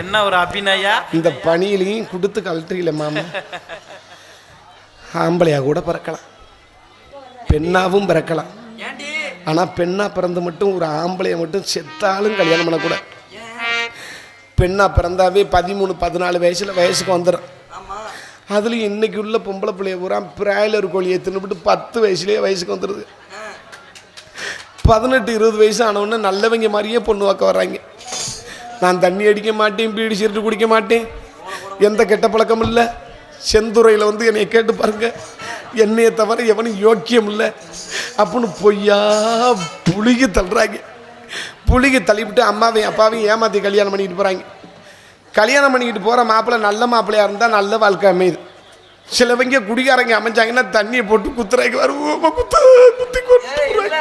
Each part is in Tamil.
என்ன ஒரு அபிநயா? இந்த பணியிலையும் கொடுத்து கழற்றியில மாமா. ஆம்பளையா கூட பிறக்கலாம். பெண்ணாவும் பிறக்கலாம். ஏண்டி? ஆனா பெண்ணா பிறந்து மட்டும் ஒரு ஆம்பளைய மட்டும் செத்தாலும் கல்யாணம் பண்ணக்கூடாது. பெண்ணா பிறந்தாவே பதிமூணு பதினாலு வயசுல வயசுக்கு வந்துடும் அதுலயும் இன்னைக்கு உள்ள பொம்பளை பிள்ளைய பூரா பிராய்லர் கோழியை தின்னுபிட்டு பத்து வயசுலயே வயசுக்கு வந்துடுது பதினெட்டு இருபது வயசு ஆனவுடனே நல்லவங்க மாதிரியே பொண்ணு வாக்க வர்றாங்க. நான் தண்ணி அடிக்க மாட்டேன் பீடி சிரிட்டு குடிக்க மாட்டேன். எந்த கெட்ட பழக்கமும் இல்லை. செந்துறையில் வந்து என்னை கேட்டு பாருங்க. என்னையை தவிர எவனும் யோக்கியம் இல்லை. அப்படின்னு பொய்யா புளிகி தள்ளுறாங்க. புளிகி தள்ளிவிட்டு அம்மாவையும் அப்பாவையும் ஏமாற்றி கல்யாணம் பண்ணிக்கிட்டு போகிறாங்க கல்யாணம் பண்ணிக்கிட்டு போகிற மாப்பிள்ளை நல்ல மாப்பிள்ளையாக இருந்தால் நல்ல வாழ்க்கை அமையுது. சிலவங்க குடிகாரங்க அமைஞ்சாங்கன்னா தண்ணியை போட்டு குத்துறாங்க. வருவோம் குத்து குத்தி கொண்டு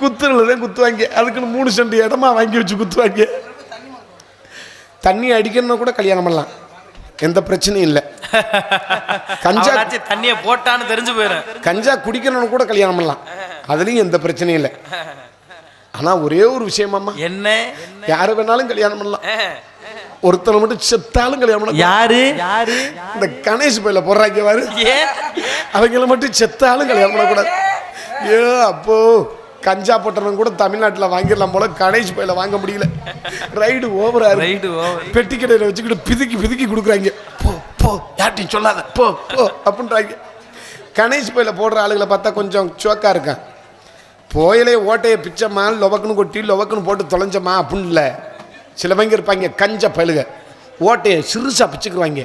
குத்துறதுதான் குத்துவாங்க. அதுக்குன்னு மூணு சென்ட் இடமா வாங்கி வச்சு குத்துவாங்க. தண்ணி அடிக்கணும்னா கூட கல்யாணம் பண்ணலாம். எந்த பிரச்சனையும் இல்லை. கஞ்சா தண்ணிய போட்டான்னு தெரிஞ்சு போயிடும் கஞ்சா குடிக்கணும்னு கூட கல்யாணம் பண்ணலாம். அதுலேயும் எந்த பிரச்சனையும் இல்லை. ஆனால் ஒரே ஒரு விஷயமாம்மா. என்ன? யாரை வேணாலும் கல்யாணம் பண்ணலாம். ஒருத்தனை மட்டும் செத்தாலும் கல்யாணம் பண்ணலாம். யாரு? யாரு? இந்த கணேஷ் பையில போடுறாங்க பாரு. அவங்கள மட்டும் செத்தாலும் கல்யாணம் பண்ணக்கூடாது. ஏ அப்போ. கஞ்சா பட்டணம் கூட தமிழ்நாட்டில் வாங்கிடலாம் போல கணேஷ் பையில வாங்க முடியல. ரைடு ஓவரா ரைடு பெட்டி கடையில் வச்சுக்கிட்டு பிதுக்கி பிதுக்கி கொடுக்குறாங்க. போ போ யார்ட்டையும் சொல்லாத போ போ அப்படின்றாங்க. கணேஷ் பையில போடுற ஆளுகளை பார்த்தா கொஞ்சம் சோக்கா இருக்கான். போயிலே ஓட்டையை பிச்சம்மா லொவக்குன்னு கொட்டி லொவக்குன்னு போட்டு தொலைஞ்சம்மா அப்படின்னு இல்லை சிலவங்க இருப்பாங்க கஞ்ச பழுக ஓட்டையை சிறுசா பிச்சுக்குவாங்க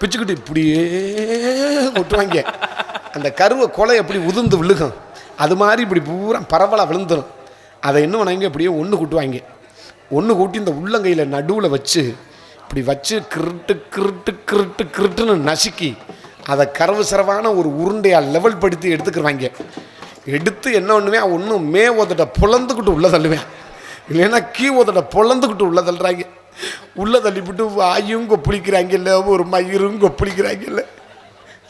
பிச்சுக்கிட்டு இப்படியே கொட்டுவாங்க. அந்த கருவை கொலை எப்படி உதிர்ந்து விழுகும்? அது மாதிரி இப்படி பூரா பரவலாக விழுந்துடும் அதை என்ன பண்ணுவாங்க இப்படியே ஒன்று கூட்டுவாங்க. ஒன்று கூட்டி இந்த உள்ளங்கையில் நடுவில் வச்சு இப்படி வச்சு கிருட்டு கிருட்டு கிருட்டு கிருட்டுன்னு நசுக்கி அதை கரவு சரவான ஒரு உருண்டையாக லெவல் படுத்தி எடுத்துக்கிறாங்க எடுத்து என்ன பண்ணுவேன்? ஒன்றும் மே உதட்ட புலந்துக்கிட்டு உள்ளே தள்ளுவேன். இல்லைன்னா கீ உதட்ட புலந்துக்கிட்டு உள்ளே தள்ளுறாங்க. உள்ளே தள்ளிவிட்டு வாயும் கொப்பளிக்கிறாங்கல்ல ஒரு மயிரும் கொப்பளிக்கிறாங்கல்ல.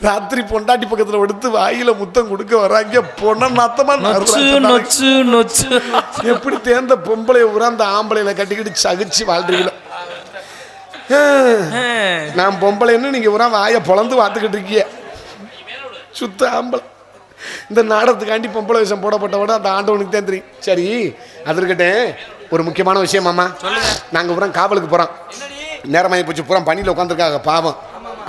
ராத்திரி பொண்டாட்டி பக்கத்தில் எடுத்து வாயில முத்தம் கொடுக்க வராங்க. பொண்ண நாத்தமா நொச்சு. நொச்சு எப்படி தேர்ந்த பொம்பளை ஊரா அந்த ஆம்பளையில கட்டிக்கிட்டு சகிச்சு வாழ்றீங்களோ. நான் பொம்பளைன்னு நீங்க ஊரா வாயை பொழந்து பார்த்துக்கிட்டு இருக்கீங்க. சுத்த ஆம்பளை. இந்த நாடகத்துக்காண்டி பொம்பளை விஷயம் போடப்பட்டவோட அந்த ஆண்டவனுக்கு தான் தெரியும். சரி அது ஒரு முக்கியமான விஷயம் மாமா. நாங்கள் பூரா காவலுக்கு போகிறோம் நேரமாகி போச்சு பூரா பணியில் உட்காந்துருக்காங்க பாவம்.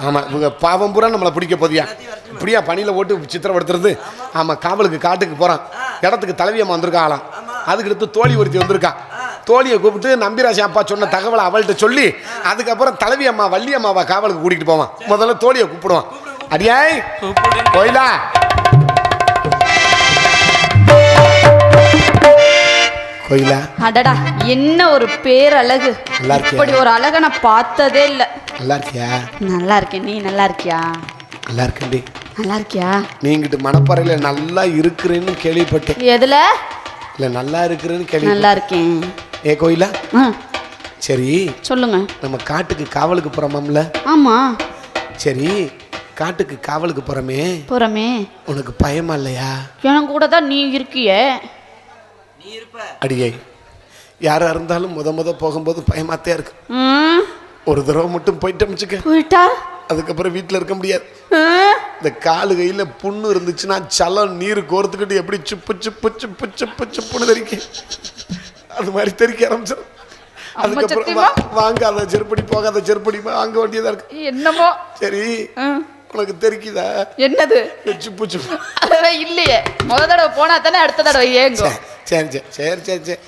ஆமாம் இவங்க பாவம் பூரா நம்மளை பிடிக்க போதியா இப்படியா பணியில் ஓட்டு சித்திரப்படுத்துறது ஆமாம் காவலுக்கு காட்டுக்கு போகிறான் இடத்துக்கு தலைவியம்மா வந்திருக்காங்களாம் அதுக்கு அடுத்து தோழி ஒருத்தி வந்திருக்கா. தோழியை கூப்பிட்டு நம்பிராசி அப்பா சொன்ன தகவலை அவள்கிட்ட சொல்லி அதுக்கப்புறம் தலைவி அம்மா வள்ளி அம்மாவை காவலுக்கு கூட்டிகிட்டு போவான். முதல்ல தோழியை கூப்பிடுவான். அடியாய். கோயிலா? கோயிலா? அடடா என்ன ஒரு பேரழகு? இப்படி ஒரு அழகை நான் பார்த்ததே இல்ல. நல்லா இருக்கியா நல்லா இருக்கேன் நீ நல்லா இருக்கியா நல்லா இருக்கண்டி நல்லா இருக்கியா நீங்கிட்டு மணப்பறையில் நல்லா இருக்கிறேன்னு கேள்விப்பட்டேன். எதுல? இல்லை நல்லா இருக்கிறேன்னு கேள்வி நல்லா இருக்கேன் ஏ கோயிலா? சரி. சொல்லுங்க. நம்ம காட்டுக்கு காவலுக்கு போகிறோமாம்ல ஆமா. சரி காட்டுக்கு காவலுக்கு போகிறோமே போறமே. உனக்கு பயமா இல்லையா? என் கூட தான் நீ இருக்கியே. அடியை யாராக இருந்தாலும் முத முத போகும்போது பயமாத்தே இருக்கு. ம், ஒரு தடவை மட்டும் போயிட்டு அமைச்சுக்க. போயிட்டா? அதுக்கப்புறம் வீட்டில் இருக்க முடியாது. இந்த காலு கையில் புண்ணு இருந்துச்சுன்னா சலம் நீர் கோர்த்துக்கிட்டு எப்படி சுப்பு சுப்பு சுப்பு சுப்பு சுப்புன்னு தெரிக்க. அது மாதிரி தெரிக்க ஆரம்பிச்சிடும் அதுக்கப்புறம் வா- வாங்காத செருப்படி போகாத செருப்படி வாங்க வேண்டியதா இருக்கு. என்னமோ? சரி உனக்கு தெரிக்குதா? என்னது? சுப்பு சுப்பு. இல்லையே. முத தடவை போனா தானே அடுத்த தடவை ஏங்கும். சரி சரி சரி சரி சரி.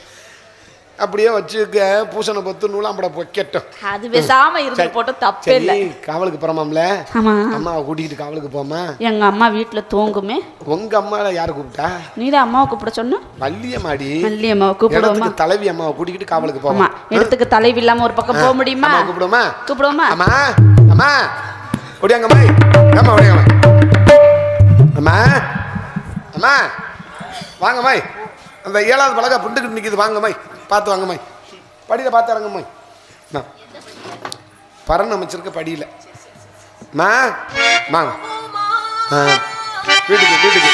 அப்படியே வச்சுக்க பூசணை பத்து நூலாம்பட பொக்கட்டும் அது பேசாம இருந்து. போட்டு தப்பே இல்லை. காவலுக்கு போறோமாம்ல? ஆமா. அம்மாவை கூட்டிகிட்டு காவலுக்கு போமா எங்க அம்மா வீட்டுல தூங்குமே. உங்க அம்மாவை யாரை கூப்பிட்டா? நீதான் அம்மாவை கூப்பிட சொன்ன? வள்ளியம்மாடி. மல்லி அம்மாவை கூப்பிடுவோமா தலைவி அம்மாவை கூட்டிக்கிட்டு காவலுக்கு போவோம். இடத்துக்கு தலைவி இல்லாம ஒரு பக்கம் போக முடியுமா? அம்மா கூப்பிடுமா கூப்பிடுவோமா? அம்மா அம்மா. ஒடியாங்க அம்மா அம்மா ஒடியாங்க அம்மா அம்மா. வாங்க மை அந்த ஏழாவது பழக புண்டுக்கிட்டு நிற்கிது வாங்கம்மாய் பார்த்து வாங்கம்மாய் படியில் பார்த்து இறங்கம்மாய் நான் பரன் அமைச்சிருக்க படியில். மா. வாங்க ஆ. வீட்டுக்கு வீட்டுக்கு.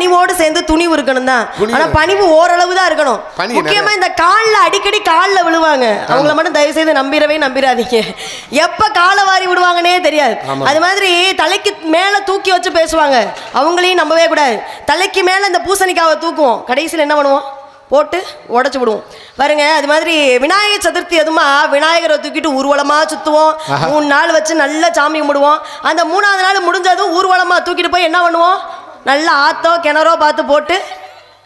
பணிவோடு சேர்ந்து துணிவு இருக்கணும் தான். ஆனா பணிவு ஓரளவு தான் இருக்கணும் முக்கியமா இந்த கால்ல அடிக்கடி கால்ல விழுவாங்க. அவங்கள மட்டும் தயவு செய்து நம்பிடவே நம்பிடாதீங்க. எப்ப காலை வாரி விடுவாங்கன்னே தெரியாது. அது மாதிரி தலைக்கு மேல தூக்கி வச்சு பேசுவாங்க. அவங்களையும் நம்பவே கூடாது. தலைக்கு மேல இந்த பூசணிக்காவை தூக்குவோம். கடைசியில் என்ன பண்ணுவோம்? போட்டு உடச்சு விடுவோம். பாருங்க அது மாதிரி விநாயகர் சதுர்த்தி அதுமா விநாயகரை தூக்கிட்டு ஊர்வலமா சுத்துவோம். மூணு நாள் வச்சு நல்லா சாமி கும்பிடுவோம். அந்த மூணாவது நாள் முடிஞ்சதும் ஊர்வலமா தூக்கிட்டு போய் என்ன பண்ணுவோம்? நல்லா ஆத்தோ கிணறோ பார்த்து போட்டு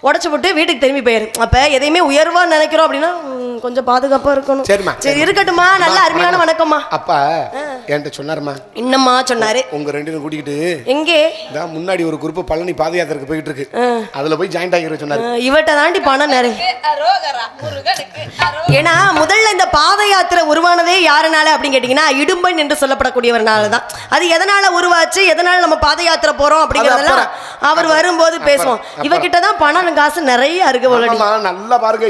உடச்சு விட்டு வீட்டுக்கு திரும்பி போயிரு. அப்ப எதையுமே உயர்வா நினைக்கிறோம் அப்படின்னா கொஞ்சம் பாதுகாப்பா இருக்கணும். சரிம்மா. சரி இருக்கட்டுமா நல்ல அருமையான வணக்கம்மா. அப்பா என்கிட்ட சொன்னாருமா இன்னம்மா சொன்னாரு. உங்க ரெண்டு பேரும் கூட்டிக்கிட்டு எங்கே? இதான் முன்னாடி ஒரு குரூப் பழனி பாத யாத்திரைக்கு போயிட்டு இருக்கு அதுல போய் ஜாயிண்ட் ஆகிற சொன்னாரு. இவட்ட தாண்டி பணம் நிறைய. ஏன்னா முதல்ல இந்த பாத யாத்திரை உருவானதே யாருனால அப்படின்னு கேட்டீங்கன்னா இடும்பன் என்று சொல்லப்படக்கூடியவர்னால தான் அது எதனால உருவாச்சு எதனால நம்ம பாத யாத்திரை போறோம் அப்படிங்கறதெல்லாம் அவர் வரும்போது பேசுவோம். இவகிட்ட தான் பணம் காசு நிறைய இருக்கு போலடி நல்லா பாருங்க.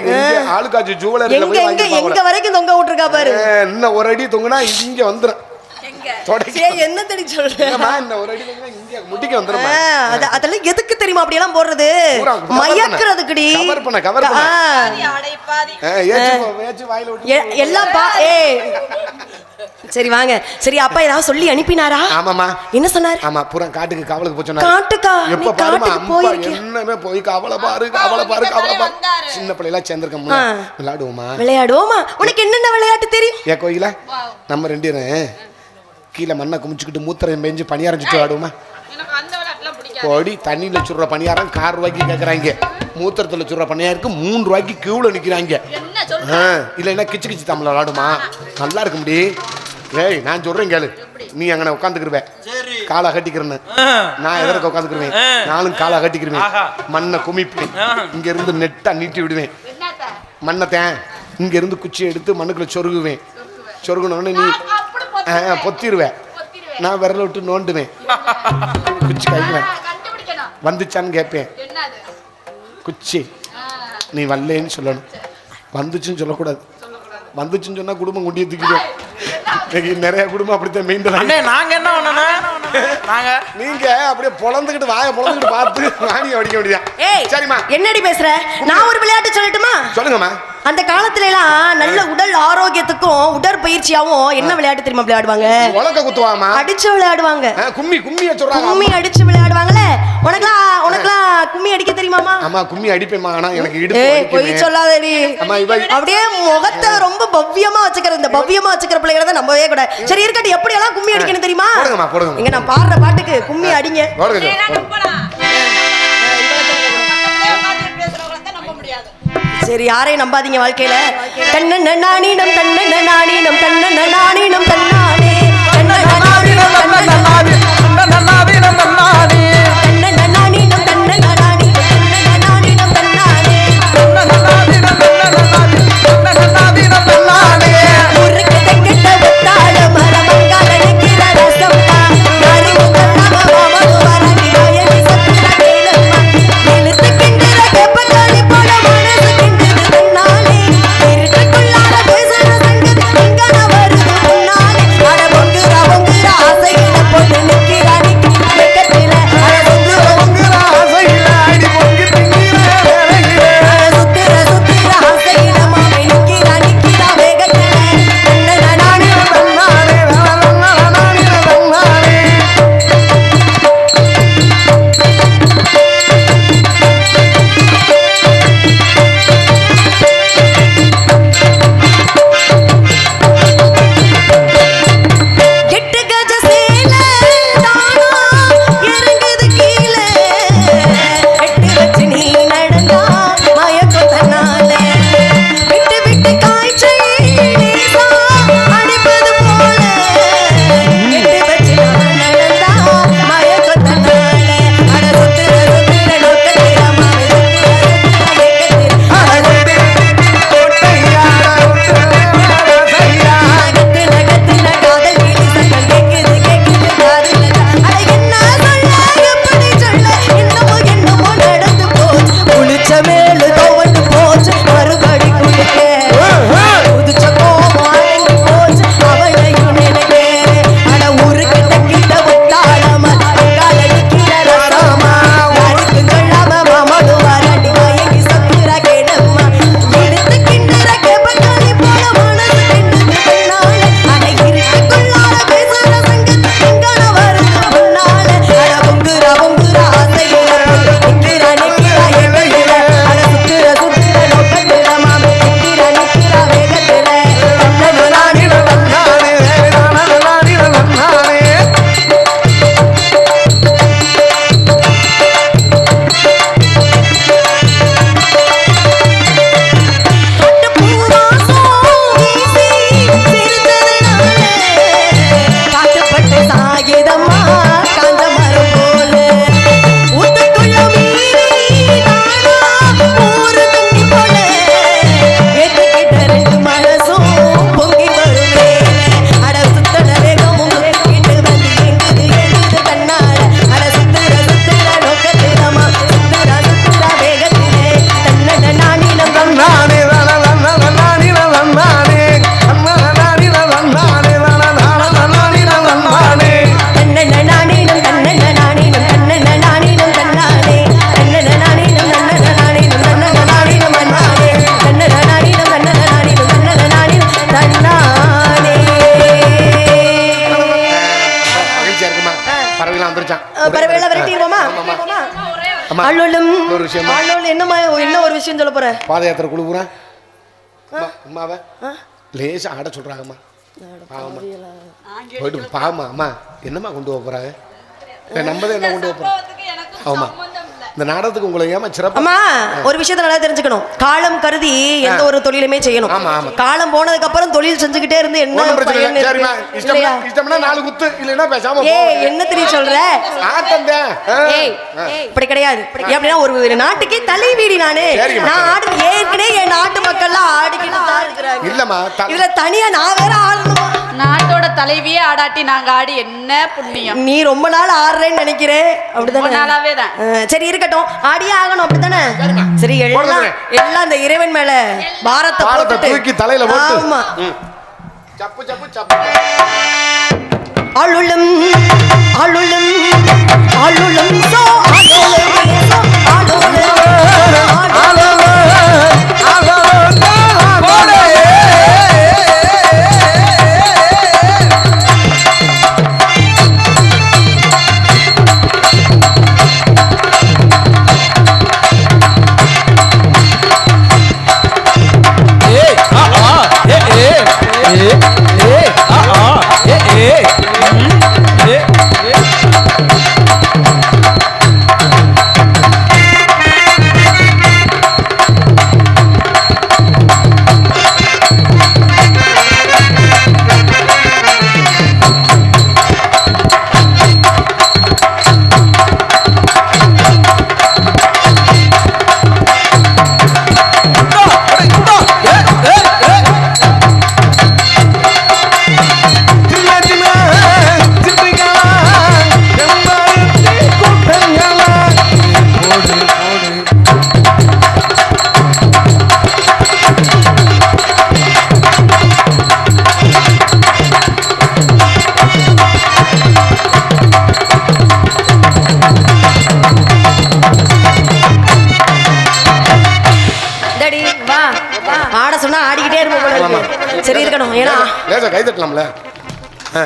ஆளுக்காச்சு ஜுவலரியில எங்க எங்க எங்க வரைக்கும் தொங்க விட்டுருக்கா பாரு. இன்னும் ஒரு அடி தொங்குனா இங்க சரி என்ன தெரி சொல்றேன் என்னம்மா, இன்னும் ஒரு அடி தொங்குனா இங்க முட்டிக்க வந்துரும் அதெல்லாம் எதுக்கு தெரியுமா அப்படி எல்லாம் போடுறது. மயக்கிறதுக்குடி. பண்ண, பண்ண. எல்லாம் பா ஏய். சரி வாங்க. சரி அப்பா ஏதாவது சொல்லி அனுப்பினாரா? ஆமாமா என்ன சொன்னாரு? ஆமா பூரா காட்டுக்கு காவலுக்கு போய் சொன்னாரு. காட்டுக்கா? எப்ப பாருமா என்னமே போய் கவலை பாரு கவலை பாரு கவலை பாரு. சின்ன பிள்ளைலாம் சேர்ந்திருக்கோம்ல ஆ. விளையாடுவோமா? விளையாடுவோமா? உனக்கு என்னென்ன விளையாட்டு தெரியும்? ஏ கோயில? நம்ம ரெண்டு பேரும் கீழே மண்ணை குமிச்சுக்கிட்டு மூத்திரம் பெஞ்சு பணியாரம் சுட்டு விளையாடுவோமா? எனக்கு அந்த விளையாட்டுலாம் பிடிக்காது. பொடி தண்ணியில சுடுற பணியாரம் கார் ரூபாய்க்கு கேட்குறாங்க மூத்திரத்துல சுடுற பணியாருக்கு மூணு ரூபாய்க்கு கியூல நிக்கிறாங்க. என்ன சொல்லு? ஆ, இல்லைன்னா கிச்சு கிச்சு தமிழ் விளாடுமா நல்லா இருக்கு முடி ஏய் நான் சொல்றேன் கேளு. நீ அங்கே உட்காந்துக்கிருவேன் காலை கட்டிக்கிறேன்னு. நான் எதற்கு உட்காந்துக்கிருவேன் நானும் காலை கட்டிக்கிருவேன். மண்ணை குமிப்பேன். இங்க இருந்து நெட்டா நீட்டி விடுவேன்? மண்ணத்தேன் இங்க இருந்து குச்சி எடுத்து மண்ணுக்குள்ள சொருகுவேன். சொருகுனோடனே நீ பொத்திருவேன். நான் விரல விட்டு நோண்டுவேன். குச்சி கைக்குவேன். வந்துச்சான்னு கேட்பேன்? குச்சி. நீ வரலேன்னு சொல்லணும். வந்துச்சுன்னு சொல்லக்கூடாது. வந்துச்சுன்னு சொன்னா குடும்பம் குண்டியை தூக்கிடும் இன்னைக்கு நிறைய குடும்பம் அப்படித்தான் மெயின்டைன் அண்ணே நாங்க என்ன பண்ணணும் நாங்க நீங்க அப்படியே பொழந்துக்கிட்டு வாயை பொழந்துக்கிட்டு பார்த்து வாணியை வடிக்க வேண்டியதான் ஏய் சரிம்மா. என்னடி பேசுற? நான் ஒரு விளையாட்டு சொல்லட்டுமா? சொல்லுங்கம்மா. அந்த காலத்துல எல்லாம் நல்ல உடல் ஆரோக்கியத்துக்கும் உடற்பயிற்சியாவும் என்ன விளையாட்டு தெரியுமா விளையாடுவாங்க? உலக்க குத்துவாமா அடிச்சு விளையாடுவாங்க. கும்மி கும்மிய சொல்றாங்க. கும்மி அடிச்சு விளையாடுவாங்களே. உனக்குலாம் உனக்குலாம் கும்மி அடிக்க தெரியுமாமா அம்மா கும்மி அடிப்பேம்மா ஆனா எனக்கு இடுப்பு ஏய் பொய். சொல்லாதடி அம்மா இவ அப்படியே முகத்தை ரொம்ப பவ்யமா வச்சுக்கிற இந்த பவ்யமா வச்சுக்கிற பிள்ளைகளை தான் நம்பவே கூட சரி இருக்கட்டும் எப்படி எல்லாம் கும்மி அடிக்கணும் தெரியுமா போடுங்கம்மா. இங்க நான் பாடுற பாட்டுக்கு கும்மி அடிங்க போடுங்க நீ சார். எல்லாம் நம்பலாம். பக்கத்துலயே உட்கார்ந்துட்டு பேசுறவங்கள தான் நம்ப முடியாது. சரி யாரையும் நம்பாதீங்க வாழ்க்கையில தன்னண்ண நாணினம் தன்னண்ண பாத யாத்திரை குழுவுறேன் அம்மாவை. லேசா ஆட சொல்றாங்கம்மா. பாவம்மா போயிட்டு பாவம்மா அம்மா என்னம்மா கொண்டு போக போறாங்க? நம்மதான் என்ன கொண்டு போக போறோம் ஆமா. இந்த நாடகத்துக்கு உங்களை ஏமா சிறப்பு அம்மா ஒரு விஷயத்த நல்லா தெரிஞ்சுக்கணும். காலம் கருதி எந்த ஒரு தொழிலுமே செய்யணும். ஆமா, ஆமா. காலம் போனதுக்கு அப்புறம் தொழில் செஞ்சுக்கிட்டே இருந்து என்ன பிரச்சனை இல்லை. இருக்கு? இஷ்டம்னா இஷ்டம்னா நாலு குத்து இல்லைன்னா பேசாம ஏய். என்ன தெரிய சொல்ற? ஆட்டம் தான். ஏய் இப்படி கிடையாது. அப்படின்னா ஒரு நாட்டுக்கே தலைவீடி நானு. நான் ஆடு ஏற்கனவே என் நாட்டு மக்கள்லாம் ஆடிக்கிட்டு தான் இருக்கிறாங்க. இல்லம்மா இதுல தனியா நான் வேற ஆடணுமா நாட்டோட தலைவியே ஆடாட்டி நாங்க ஆடி என்ன புண்ணியம்? நீ ரொம்ப நாள் ஆடுறேன்னு நினைக்கிறேன் அப்படிதானே? நாளாவே தான். சரி இருக்கட்டும். ஆடியே ஆகணும் அப்படித்தானே சரி எல்லாம். எல்லாம் அந்த இறைவன் மேல பாரத்தை போட்டுட்டு தூக்கி தலையில போட்டு. ஆமா. சப்பு சப்பு சப்பு. அழுளும் அழுளும் அழுளும் சோ அழுளும் சோ. லேசா கை தட்டலாம்ல ஆ,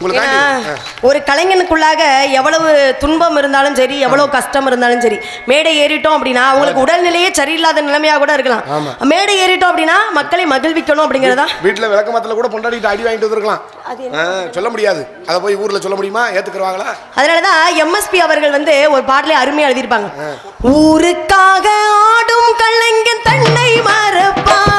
உங்களுக்காண்டி. ஏன்னா, ஆ. ஒரு கலைஞனுக்குள்ளாக எவ்வளவு துன்பம் இருந்தாலும் சரி எவ்வளவு கஷ்டம் இருந்தாலும் சரி மேடை ஏறிட்டோம் அப்படின்னா அவங்களுக்கு உடல்நிலையே சரியில்லாத நிலைமையா கூட இருக்கலாம். மேடை ஏறிட்டோம் அப்படின்னா மக்களை மகிழ்விக்கணும் அப்படிங்கறதா? வீட்டுல விளக்கமத்துல கூட பொண்டாடிட்டு அடி வாங்கிட்டு வந்திருக்கலாம். சொல்ல முடியாது. அதை போய் ஊர்ல சொல்ல முடியுமா? ஏத்துக்குருவாங்களா அதனாலதான் எம்எஸ்பி அவர்கள் வந்து ஒரு பாடலே அருமையா எழுதியிருப்பாங்க. ஊருக்காக ஆடும் கலைஞன் தன்னை மறப்பான்.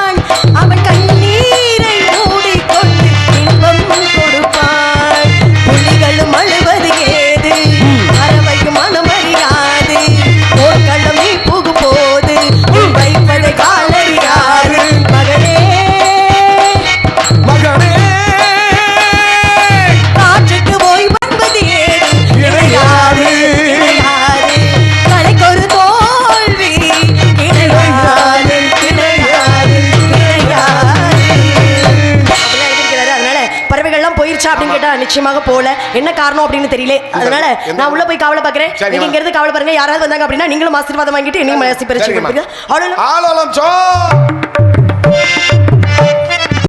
என்ன காரணம் அப்படின்னு தெரியல. அதனால நான் உள்ள போய் காவலை பாக்குறேன். நீங்க இங்க இருந்து காவலை பாருங்க. யாராவது வந்தாங்க அப்படின்னா நீங்களும் ஆசீர்வாதம் வாங்கிட்டு என்னையும் ஆசை பெருச்சு சரிங்கம்மா. கொடுப்பீங்க அவ்வளவு ஆலோலம் சோ